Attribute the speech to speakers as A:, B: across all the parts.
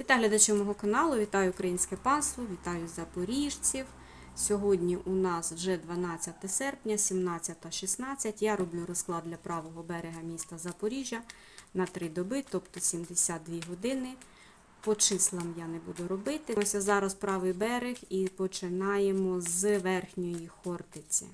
A: Вітаю глядачів мого каналу, вітаю українське панство, вітаю запоріжців. Сьогодні у нас вже 12 серпня, 17.16. Я роблю розклад для правого берега міста Запоріжжя на 3 доби, тобто 72 години. По числам я не буду робити. Ось зараз правий берег і починаємо з верхньої Хортиці.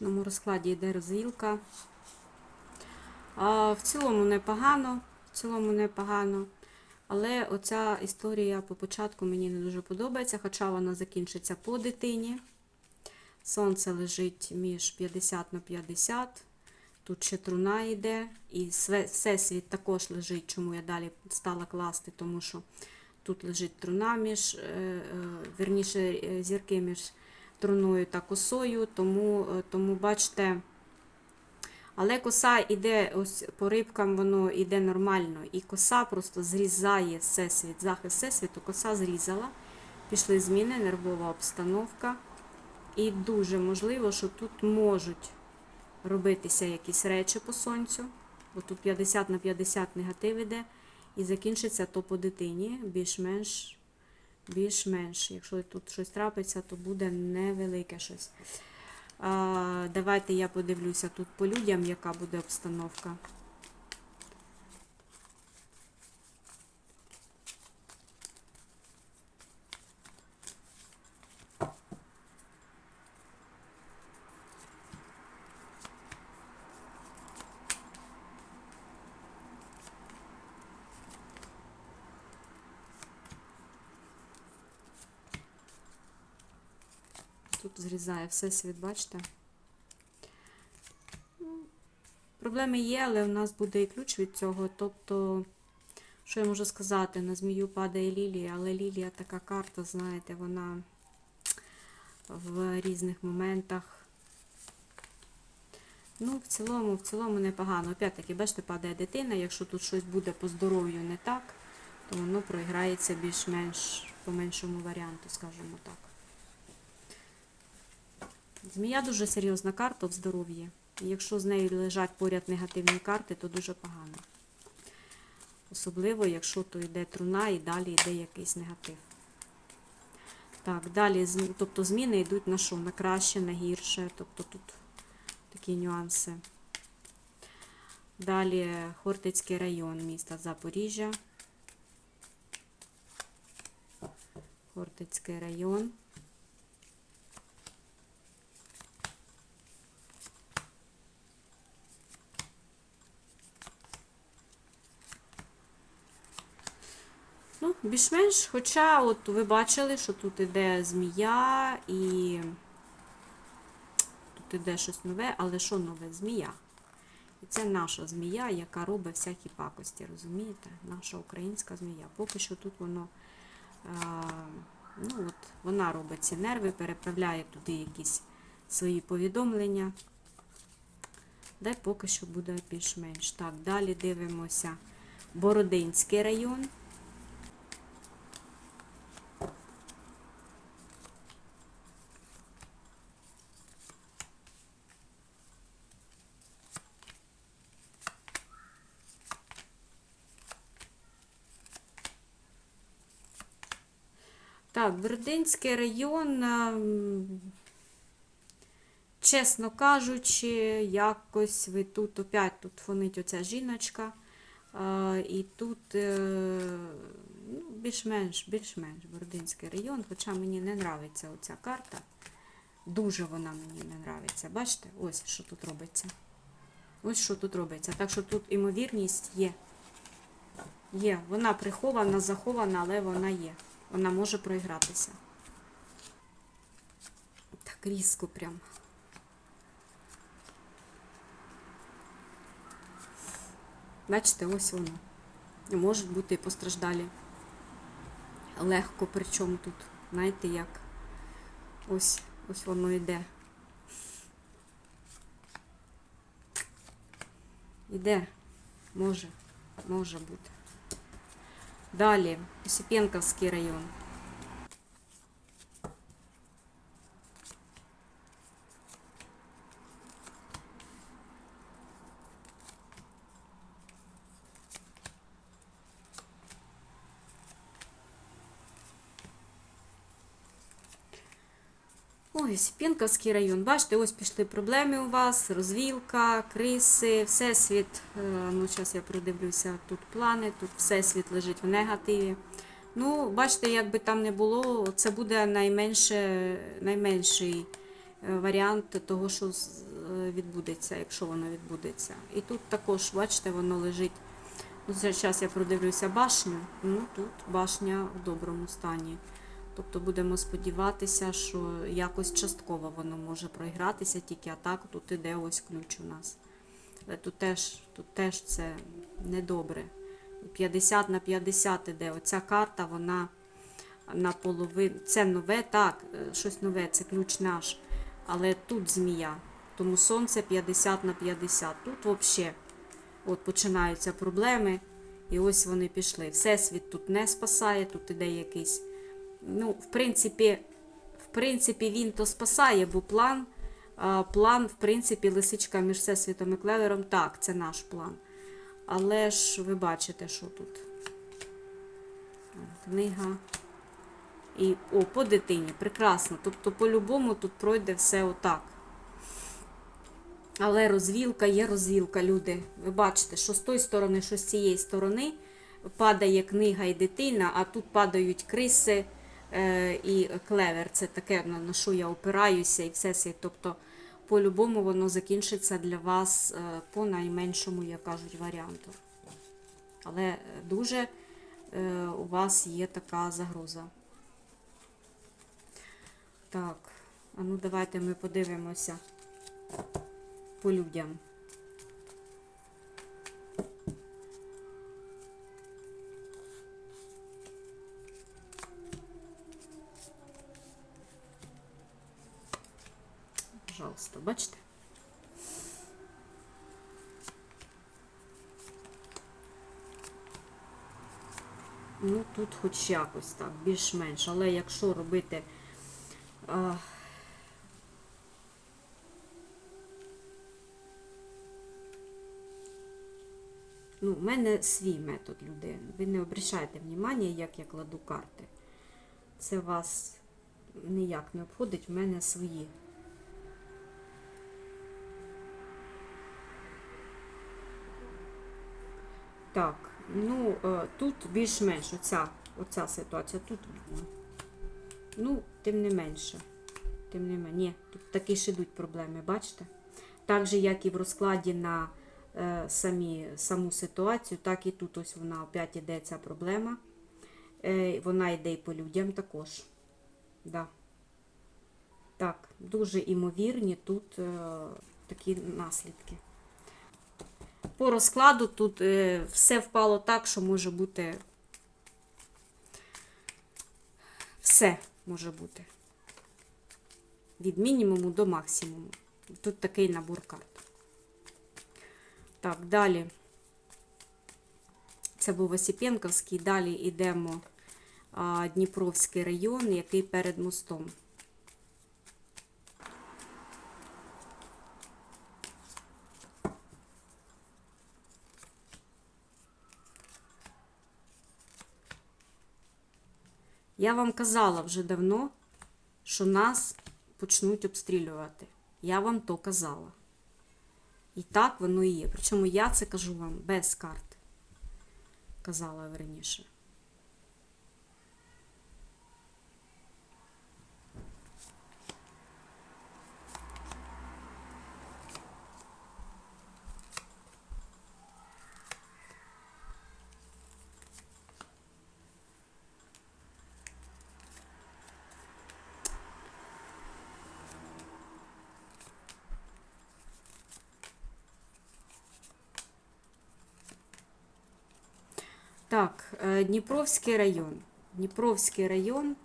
A: Кожному розкладі йде розвілка. А в цілому непогано, в цілому непогано. Але оця історія по початку мені не дуже подобається, хоча вона закінчиться по дитині. Сонце лежить між 50 на 50. Тут ще труна йде. І всесвіт також лежить, чому я далі стала класти, тому що тут лежить труна між, е, е, вірніше, е, зірки між труною та косою, тому, е, тому бачите, але коса йде ось по рибкам, воно йде нормально. І коса просто зрізає всесвіт, захист всесвіту, коса зрізала. Пішли зміни, нервова обстановка. І дуже можливо, що тут можуть робитися якісь речі по сонцю, бо тут 50 на 50 негатив іде. І закінчиться то по дитині більш-менш більш-менш. Якщо тут щось трапиться, то буде невелике щось. Давайте я подивлюся тут по людям, яка буде обстановка. Тут зрізає все світ, бачите? Ну, Проблеми є, але у нас буде і ключ від цього. Тобто, що я можу сказати, на змію падає лілія, але лілія така карта, знаєте, вона в різних моментах. Ну, в цілому, в цілому непогано. Опять-таки, бачите, падає дитина. Якщо тут щось буде по здоров'ю не так, то воно проіграється більш-менш по меншому варіанту, скажімо так. Змія дуже серйозна карта в здоров'ї. Якщо з нею лежать поряд негативні карти, то дуже погано. Особливо, якщо то йде труна і далі йде якийсь негатив. Так, далі, тобто зміни йдуть на що? На краще, на гірше. Тобто тут такі нюанси. Далі Хортицький район міста Запоріжжя. Хортицький район. Ну, більш-менш, хоча от ви бачили, що тут іде змія і тут іде щось нове, але що нове? Змія. І це наша змія, яка робить всякі пакості, розумієте? Наша українська змія. Поки що тут воно, а, ну от, вона робить ці нерви, переправляє туди якісь свої повідомлення. Дай поки що буде більш-менш. Так, далі дивимося Бородинський район. Так, Бердинський район, чесно кажучи, якось ви тут опять тут фонить оця жіночка. І тут е, ну, більш-менш, більш-менш Бородинський район, хоча мені не нравиться оця карта. Дуже вона мені не нравиться. Бачите, ось що тут робиться. Ось що тут робиться. Так що тут імовірність є. Є. Вона прихована, захована, але вона є. Вона може проігратися. Так різко прям. Бачите, ось воно. Можуть бути і постраждалі. Легко, причому тут, знаєте, як ось, ось воно йде. Іде. Може, може бути. Далі, Осипенковський район. Ой, Сіпінковський район. Бачите, ось пішли проблеми у вас, розвілка, криси, всесвіт. е, Ну, зараз я продивлюся, тут плани, тут всесвіт лежить в негативі. Ну, бачите, як би там не було, це буде найменше, найменший е, варіант того, що е, відбудеться, якщо воно відбудеться. І тут також, бачите, воно лежить. Зараз я продивлюся башню. Ну, тут башня в доброму стані. Тобто будемо сподіватися, що якось частково воно може проігратися, тільки а так тут іде ось ключ у нас. Але тут теж, тут теж це недобре. 50 на 50 іде. Оця карта, вона наполовину. Це нове, так, е, щось нове, це ключ наш. Але тут змія. Тому сонце 50 на 50. Тут взагалі от починаються проблеми. І ось вони пішли. Всесвіт тут не спасає, тут іде якийсь ну, в принципі, в принципі, він то спасає, бо план, план, в принципі, лисичка між всесвітом і клевером, так, це наш план. Але ж ви бачите, що тут. Книга. І, о, по дитині, прекрасно. Тобто, по-любому тут пройде все отак. Але розвілка є розвілка, люди. Ви бачите, що з тої сторони, що з цієї сторони падає книга і дитина, а тут падають криси і клевер. Це таке, на, що я опираюся, і все це. Тобто, по-любому воно закінчиться для вас е, по найменшому, як кажуть, варіанту. Але е, дуже е, у вас є така загроза. Так, а ну давайте ми подивимося по людям. Пожалуйста, бачите? Ну, тут хоч якось так, більш-менш. Але якщо робити. А, Ну, в мене свій метод людей. Ви не обращайте внимання, як я кладу карти. Це вас ніяк не обходить, в мене свої. Так, ну е, тут більш-менш оця, оця ситуація. Тут, ну, тим не менше. Тим не менше. Ні, тут такі ж ідуть проблеми, бачите? Так же, як і в розкладі на е, самі, саму ситуацію, так і тут ось вона опять іде ця проблема. Е, вона йде і по людям також. Да. Так, дуже імовірні тут е, такі наслідки. По розкладу тут е, все впало так, що може бути все може бути. Від мінімуму до максимуму. Тут такий набор карт. Так, далі. Це був Осіпенковський. Далі йдемо Дніпровський район, який перед мостом. Я вам казала вже давно, що нас почнуть обстрілювати. Я вам то казала. І так воно і є. Причому я це кажу вам без карт. Казала раніше. Так, е, Дніпровський район. Дніпровський район.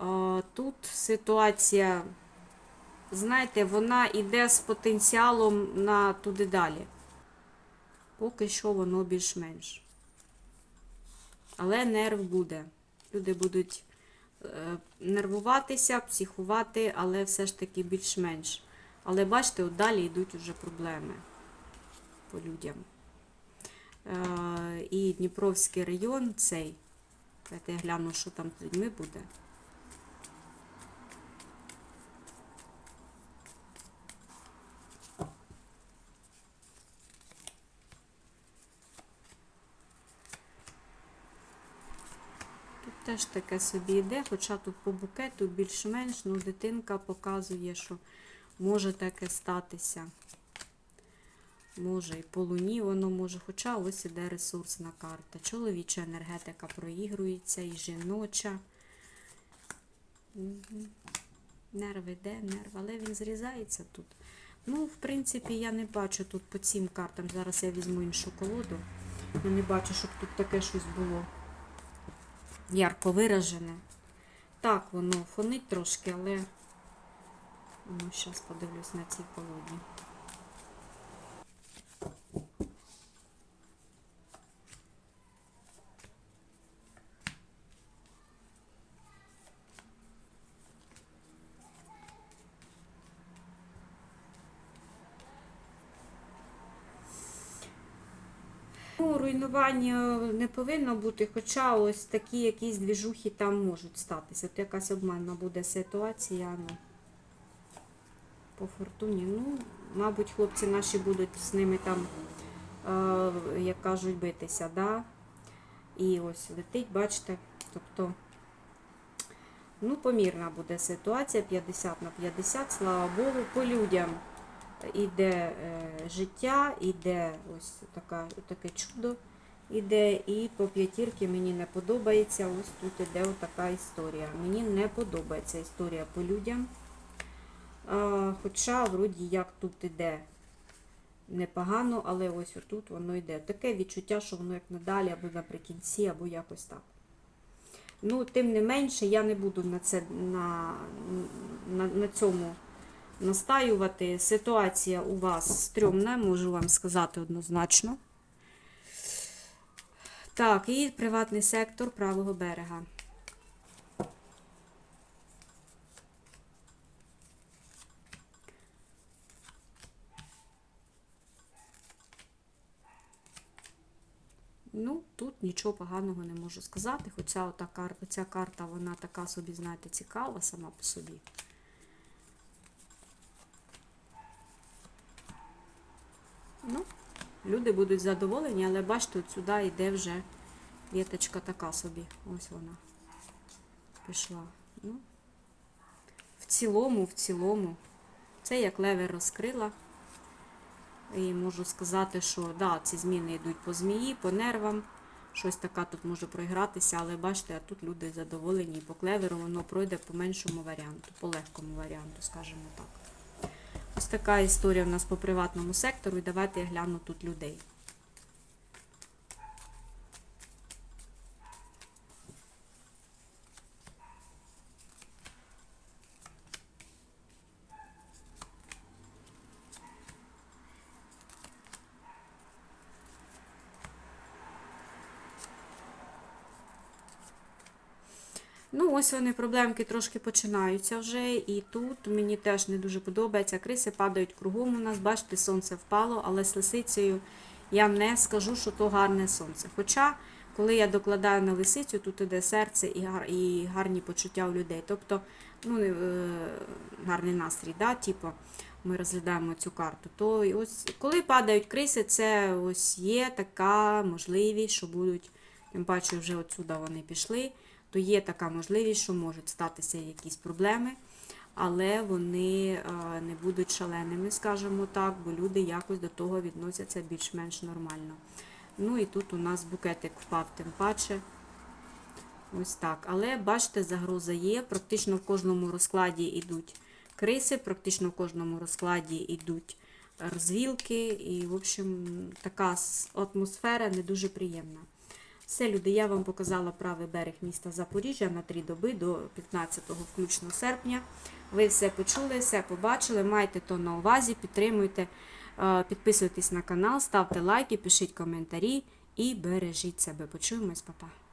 A: Е, Тут ситуація, знаєте, вона йде з потенціалом на туди далі. Поки що воно більш-менш. Але нерв буде. Люди будуть е, нервуватися, психувати, але все ж таки більш-менш. Але бачите, от далі йдуть уже проблеми по людям. Е, І Дніпровський район цей. Давайте я гляну, що там з людьми буде. Теж таке собі йде, хоча тут по букету більш-менш, ну дитинка показує, що може таке статися. Може і по луні воно може, хоча ось іде ресурсна карта. Чоловіча енергетика проігрується, і жіноча. Нерв іде, нерв, але він зрізається тут. Ну, в принципі, я не бачу тут по цим картам. Зараз я візьму іншу колоду. Я не бачу, щоб тут таке щось було ярко виражене. Так, воно фонить трошки, але ну, зараз подивлюсь на цій колоді. Ну, руйнування не повинно бути, хоча ось такі якісь двіжухи там можуть статися. От якась обманна буде ситуація. Ну, по фортуні. Ну, мабуть, хлопці наші будуть з ними там, е, як кажуть, битися. Да? І ось летить, бачите, тобто, ну, помірна буде ситуація 50 на 50, слава Богу, по людям іде е, життя, іде ось така, таке чудо іде, і по п'ятірки мені не подобається. Ось тут іде така історія. Мені не подобається історія по людям. Хоча, вроді, як тут іде непогано, але ось отут воно йде. Таке відчуття, що воно як надалі, або наприкінці, або якось так. Ну, тим не менше, я не буду на це на, на, на цьому настаювати. Ситуація у вас стрьомна, можу вам сказати однозначно. Так, і приватний сектор правого берега. Ну, тут нічого поганого не можу сказати, хоча ота ця карта, вона така собі, знаєте, цікава сама по собі. Ну, люди будуть задоволені, але бачите, от сюди йде вже віточка така собі. Ось вона пішла. Ну, в цілому, в цілому, це як левер розкрила. І можу сказати, що да, ці зміни йдуть по змії, по нервам. Щось така тут може проігратися, але бачите, а тут люди задоволені. По клеверу воно пройде по меншому варіанту, по легкому варіанту, скажімо так. Ось така історія в нас по приватному сектору. І давайте я гляну тут людей. Ну, ось вони, проблемки трошки починаються вже. І тут мені теж не дуже подобається. Криси падають кругом у нас. Бачите, сонце впало, але з лисицею я не скажу, що то гарне сонце. Хоча, коли я докладаю на лисицю, тут іде серце і гарні почуття у людей. Тобто, ну, е, гарний настрій, да? типу, ми розглядаємо цю карту. То ось, коли падають криси, це ось є така можливість, що будуть, тим паче, вже отсюди вони пішли то є така можливість, що можуть статися якісь проблеми, але вони е, не будуть шаленими, скажімо так, бо люди якось до того відносяться більш-менш нормально. Ну і тут у нас букетик впав тим паче. Ось так. Але бачите, загроза є. Практично в кожному розкладі йдуть криси, практично в кожному розкладі йдуть розвілки. І, в общем, така атмосфера не дуже приємна. Все, люди, я вам показала правий берег міста Запоріжжя на три доби до 15 включно серпня. Ви все почули, все побачили. Майте то на увазі, підтримуйте, е, підписуйтесь на канал, ставте лайки, пишіть коментарі і бережіть себе. Почуємось, па-па.